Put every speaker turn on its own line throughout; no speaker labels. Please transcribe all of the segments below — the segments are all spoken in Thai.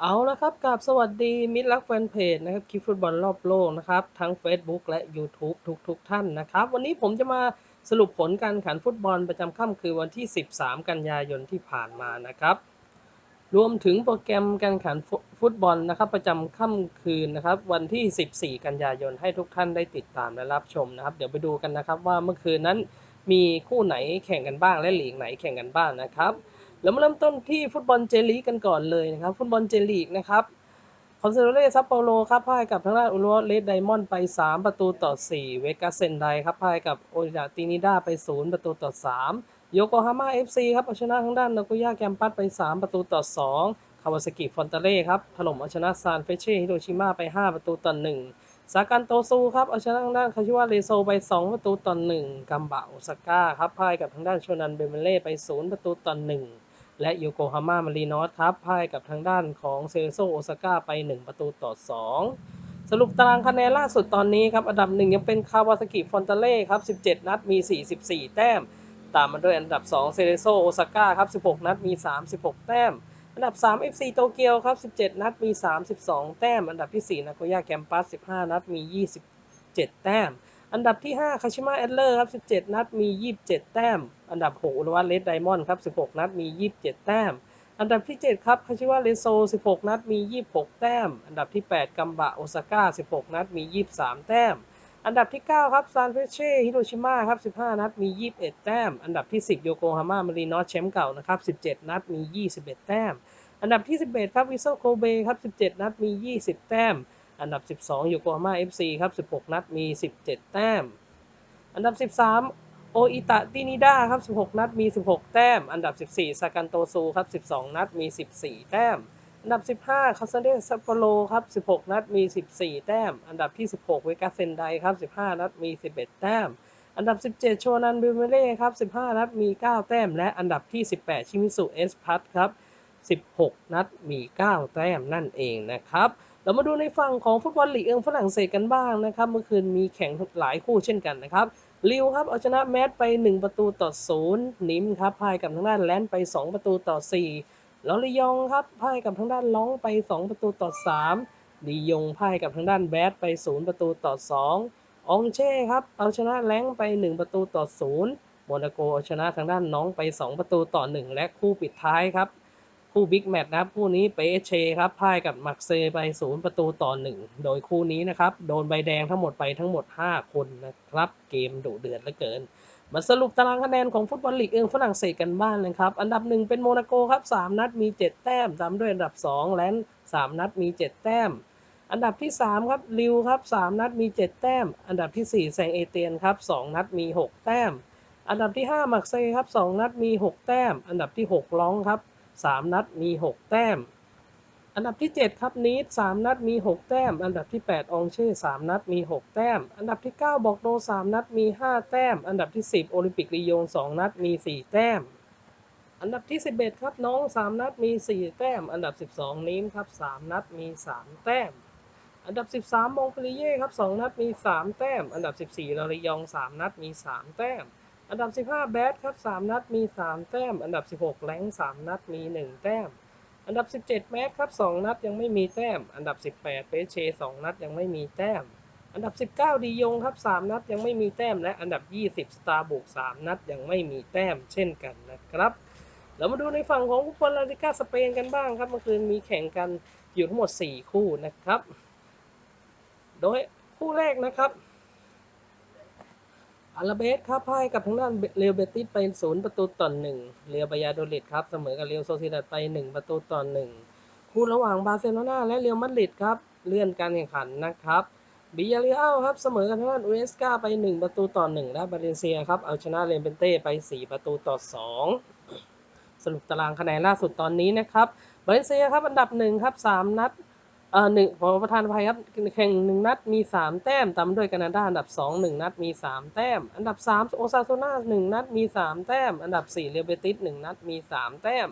เอาละครับกับสวัสดีมิตรรักแฟนเพจนะครับคลิปฟุตบอลรอบโลกนะครับ ทั้ง Facebook และ YouTube ทุกทุกท่านนะครับ วันนี้ผมจะมาสรุปผลการแข่งขันฟุตบอลประจำค่ำคือวันที่ 13 กันยายนที่ผ่านมานะครับ รวมถึงโปรแกรมการแข่งขันฟุตบอลนะครับ ประจำค่ำคืนนะครับ วันที่ 14 กันยายนให้ทุกท่านได้ติดตามและรับชมนะครับ เดี๋ยวไปดูกันนะครับว่าเมื่อคืนนั้นมีคู่ไหนแข่งกันบ้างและหลีกไหนแข่งกันบ้างนะครับ แล้วมาเริ่มต้นที่ฟุตบอลเจลีกกันก่อนเลยนะครับ ฟุตบอลเจลีกนะครับคอนเซโรเล่ซัปโปโรครับพ่ายกับทางด้านอุลวเลสไดมอนด์ไป 3 ประตูต่อ 4 เวกัสเซนไดครับพ่ายกับโอจาตินิดาไป 0 ประตูต่อ 3 โยโกฮาม่าเอฟซีครับเอาชนะทางด้านนากุย่าแกมปัสไป 3 ประตูต่อ 2 คาวาซากิฟอนตาเล่ครับถล่มเอาชนะซานเฟเช่ฮิโรชิมาไป 5 ประตูต่อ 1 ซากันโตซูครับเอาชนะทางด้านคาชิวาเรโซไป 2 ประตูต่อ 1 กัมบะโอซาก้าครับพ่ายกับทางด้านโชนันเบเมเล่ไป 0 ประตูต่อ 1 และโยโกฮาม่ามารีนอสครับพ่ายกับทางด้านของเซโซโอซาก้าไป 1 ประตูต่อ 2 สรุปตารางคะแนนล่าสุดตอนนี้ครับ อันดับ 1 ยังเป็นคาวาซากิฟอนตาเล่ครับ 17 นัดมี 44 แต้ม ตามมาด้วยอันดับ 2 เซเรโซโอซาก้าครับ 16 นัดมี 36 แต้ม อันดับ 3 FC โตเกียวครับ 17 นัดมี 32 แต้ม อันดับที่ 4 นาโกย่าแคมปัส 15 นัดมี 27 แต้ม อันดับที่ 5 คาชิมะแอดเลอร์ครับ 17 นัดมี 27 แต้ม อันดับ6อุลวัตเลสไดมอนด์ครับ 16 นัดมี 27 แต้ม อันดับที่ 7 ครับ คาชิวะเรโซ 16 นัดมี 26 แต้ม อันดับที่ 8 กัมบะโอซาก้า 16 นัดมี 23 แต้ม อันดับที่ 9 ครับซานเฟเช่ฮิโรชิมาครับ 15 นัดมี 21 แต้ม อันดับที่ 10 โยโกฮาม่ามารีนอสแชมป์เก่านะครับ 17 นัดมี 21 แต้ม อันดับที่ 11 ครับวิโซโคเบครับ 17 นัดมี 20 แต้ม อันดับ 12โยโกฮาม่า FC ครับ 16 นัดมี 17 แต้ม อันดับ 13 โออิตะตินิดาครับ 16 นัดมี 16 แต้ม อันดับ 14 ซากันโตซูครับ 12 นัดมี 14 แต้ม อันดับ 15 คาซาเดซัปโปโรครับ 16 นัดมี 14 แต้ม อันดับที่ 16 เวกาเซนไดครับ 15 นัดมี 11 แต้ม อันดับ 17 โชนันบิเมเล่ครับ 15 นัดมี 9 แต้ม และอันดับที่ 18 ชิมิสุเอสพัทครับ 16 นัดมี 9 แต้มนั่นเองนะครับ เรามาดูในฝั่งของฟุตบอลลีกเอิงฝรั่งเศสกันบ้างนะครับ เมื่อคืนมีแข่งหลายคู่เช่นกันนะครับลิวครับเอาชนะแมทไป 1 ประตูต่อศูนย์นิมครับพ่ายกับทางด้านแลนด์ไป 2 ประตูต่อ4ลอริยองครับพ่ายกับทางด้านล้องไป 2 ประตูต่อ3ดียงพ่ายกับทางด้านแบดไป 0 ประตูต่อ 2 องเช่ครับเอาชนะแลงไป 1 ประตูต่อ0โมนาโกเอาชนะทางด้านน้องไป 2 ประตูต่อ 1 และคู่ปิดท้ายครับ คู่บิ๊กแมตช์นะครับคู่นี้เปเชครับพ่ายกับมักเซไปศูนย์ประตูต่อหนึ่งโดยคู่นี้นะครับ โดนใบแดงทั้งหมดไปทั้งหมด 5 คนนะครับ เกมดุเดือดเหลือเกิน มาสรุปตารางคะแนนของฟุตบอลลีกเองฝรั่งเศสกันบ้างนะครับ อันดับหนึ่งเป็นโมนาโกครับ 3 นัดมี 7 แต้มตามด้วยอันดับ 2 แลนด์3นัดมี 7 แต้ม อันดับที่ 3 ครับลิวครับ 3 นัดมี 7 แต้ม อันดับที่ 4 แซงเอเตียนครับ 2 นัดมี 6 แต้มอันดับที่ 5 มักเซครับ 2 นัดมี 6 แต้ม อันดับที่ 6 ล้องครับ 3 นัดมี 6 แต้ม อันดับที่ 7 ครับนีด3นัดมี 6 แต้ม อันดับที่ 8 องเช่ 3 นัดมี 6 แต้ม อันดับที่ 9 บอกโด 3 นัดมี 5 แต้ม อันดับที่ 10 โอลิมปิกลียง 2 นัดมี 4 แต้ม อันดับที่ 11 ครับน้อง 3 นัดมี 4 แต้ม อันดับ 12นีมครับ 3 นัดมี 3 แต้มอันดับ 13มงปรีเย่ครับ 2 นัดมี 3 แต้ม อันดับ 14ลาริยอง 3 นัดมี 3 แต้ม อันดับ 15 แบดครับ 3 นัดมี 3 แต้ม อันดับ 16แรง3 นัดมี 1 แต้ม อันดับ 17 แมสครับ 2 นัดยังไม่มีแต้ม อันดับ 18 เปเช 2 นัดยังไม่มีแต้ม อันดับ 19 ดียงครับ 3 นัดยังไม่มีแต้ม และอันดับ 20 สตาร์บุก 3 นัดยังไม่มีแต้ม เช่นกันนะครับ เรามาดูในฝั่งของฟุตบอลลาลิกาสเปนกันบ้างครับ เมื่อคืนมีแข่งกันอยู่ทั้งหมด 4 คู่นะครับ โดยคู่แรกนะครับ อาราเบสครับพ่ายกับทางด้านเรียวเบติสไปศูนย์ประตูต่อหนึ่งเรียวบายาโดลิดครับ เสมอกับเรียวโซซิดัดไปหนึ่งประตูต่อหนึ่งคู่ระหว่างบาร์เซโลนาและเรียวมาดริดครับเลื่อนการแข่งขันนะครับบิยาเรียลครับเสมอกับทางด้านอูเอสกาไปหนึ่งประตูต่อหนึ่งและบาเลนเซียครับเอาชนะเรนเบนเต้ไปสี่ประตูต่อสองสรุปตารางคะแนนล่าสุดตอนนี้นะครับบาเลนเซียครับอันดับหนึ่งครับสามนัด เอ่อหนึ่งขอประธานภัยครับแข่งหนึ่งนัดมีสามแต้มตามด้วยแคนาดาอันดับสองหนึ่งนัดมีสามแต้ม อันดับสามโอซาโซนาหนึ่งนัดมีสามแต้ม อันดับสี่เรียเบติสหนึ่งนัดมีสามแต้ม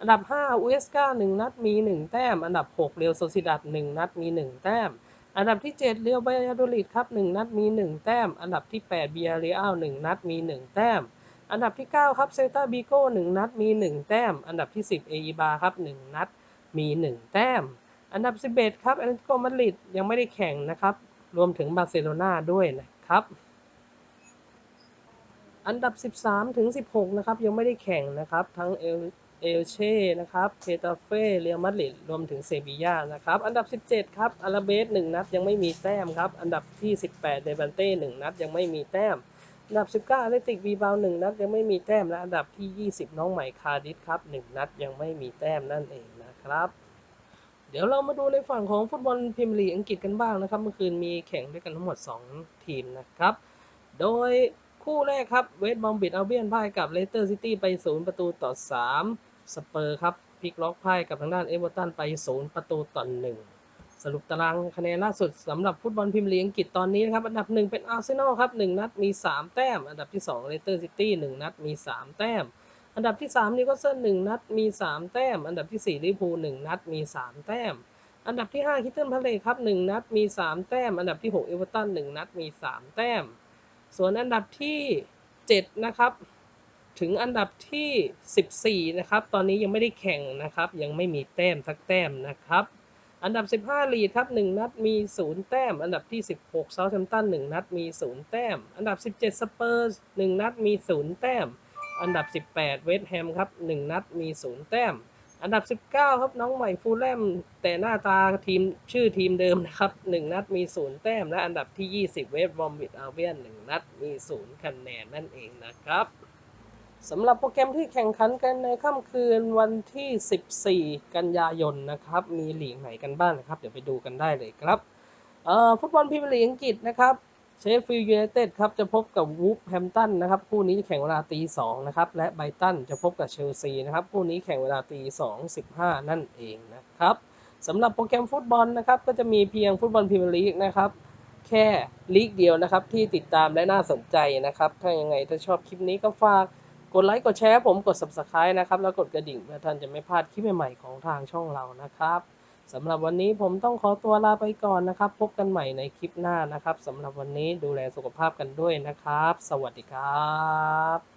อันดับห้าอุเอสกาหนึ่งนัดมีหนึ่งแต้ม อันดับหกเรียวโซซิดัดหนึ่งนัดมีหนึ่งแต้ม อันดับที่เจ็ดเรียวบายาโดลิดครับหนึ่งนัดมีหนึ่งแต้ม อันดับที่แปดเบียเรียลหนึ่งนัดมีหนึ่งแต้ม อันดับที่เก้าครับเซตาบิโก้หนึ่งนัดมีหนึ่งแต้ม อันดับที่สิบเออีบาครับหนึ่งนัดมี1แต้ม อันดับ 11 ครับแอตเลติโกมาดริดยังไม่ได้แข่งนะครับ รวมถึงบาร์เซโลนาด้วยนะครับ อันดับ 13 ถึง 16 นะครับ ยังไม่ได้แข่งนะครับ ทั้งเอลเอลเช่นะครับเ e ตาเฟ่เรียลมาดริดรวมถึงเซบีย่านะครับ อันดับ 17 ครับอาราเบส1นัดยังไม่มีแต้มครับ อันดับที่ 18 เดบันเต้1นัดยังไม่มีแต้ม อันดับ 19อาเ t ติกบีบาว1นัดยังไม่มีแต้มและอันดับที่ 20 น้องใหม่คาร์ดิสครับ1นัดยังไม่มีแต้มนั่นเองนะครับ เดี๋ยวเรามาดูในฝั่งของฟุตบอลพรีเมียร์ลีกอังกฤษกันบ้างนะครับ เมื่อคืนมีแข่งด้วยกันทั้งหมด 2 ทีมนะครับ โดยคู่แรกครับเวสต์บอมบิดเอัลเบียนพ่ายกับเลสเตอร์ซิตี้ไป 0 ประตูต่อ 3 สเปอร์ครับพลิกล็อกพ่ายกับทางด้านเอเวอร์ตันไป 0 ประตูต่อ 1 สรุปตารางคะแนนล่าสุดสำหรับฟุตบอลพรีเมียร์ลีกอังกฤษตอนนี้นะครับ อันดับ 1 เป็นอาร์เซนอลครับ 1 นัดมี 3 แต้ม อันดับที่2เลสเตอร์ซิตี้1นัดมี 3 แต้ม อันดับที่3นิวคาสเซิล1นัดมี3แต้ม อันดับที่4ลิเวอร์พูล1นัดมี3แต้ม อันดับที่5คิตเทิลพาเลครับ1นัดมี3แต้ม อันดับที่6เอเวอร์ตัน1นัดมี3แต้ม ส่วนอันดับที่7นะครับถึงอันดับที่ 14 นะครับ ตอนนี้ยังไม่ได้แข่งนะครับ ยังไม่มีแต้มสักแต้มนะครับ อันดับ 15 ลีดครับ 1 นัดมี 0 แต้ม อันดับที่ 16เซาท์แฮมป์ตัน 1 นัดมี 0 แต้ม อันดับ 17 สเปอร์ส 1 นัดมี 0 แต้ม อันดับ 18 เวสต์แฮมครับ 1 นัดมี 0 แต้ม อันดับ 19 ครับน้องใหม่ฟูลแลมแต่หน้าตาทีมชื่อทีมเดิมนะครับ 1 นัดมี 0 แต้ม และอันดับที่ 20 เวสต์บอมบิดอัลเบียน 1 นัดมี 0 คะแนนนั่นเองนะครับสำหรับโปรแกรมที่แข่งขันกันในค่ำคืนวันที่ 14 กันยายนนะครับ มีหลีกไหนกันบ้างนะครับ เดี๋ยวไปดูกันได้เลยครับอ่อฟุตบอลพรีเมียร์ลีกอังกฤษนะครับ เชฟฟิลด์ยูไนเต็ดครับจะพบกับวูฟแฮมตันนะครับคู่นี้แข่งเวลาตีสองนะครับและไบรตันจะพบกับเชลซีนะครับคู่นี้แข่งเวลาตีสองสิบห้านั่นเองนะครับสำหรับโปรแกรมฟุตบอลนะครับก็จะมีเพียงฟุตบอลพรีเมียร์ลีกนะครับแค่ลีกเดียวนะครับที่ติดตามและน่าสนใจนะครับถ้ายังไงถ้าชอบคลิปนี้ก็ฝากกดไลค์กดแชร์ผมกด subscribe นะครับแล้วกดกระดิ่งเพื่อท่านจะไม่พลาดคลิปใหม่ๆของทางช่องเรานะครับ สำหรับวันนี้ผมต้องขอตัวลาไปก่อนนะครับ พบกันใหม่ในคลิปหน้านะครับสำหรับวันนี้ดูแลสุขภาพกันด้วยนะครับ สวัสดีครับ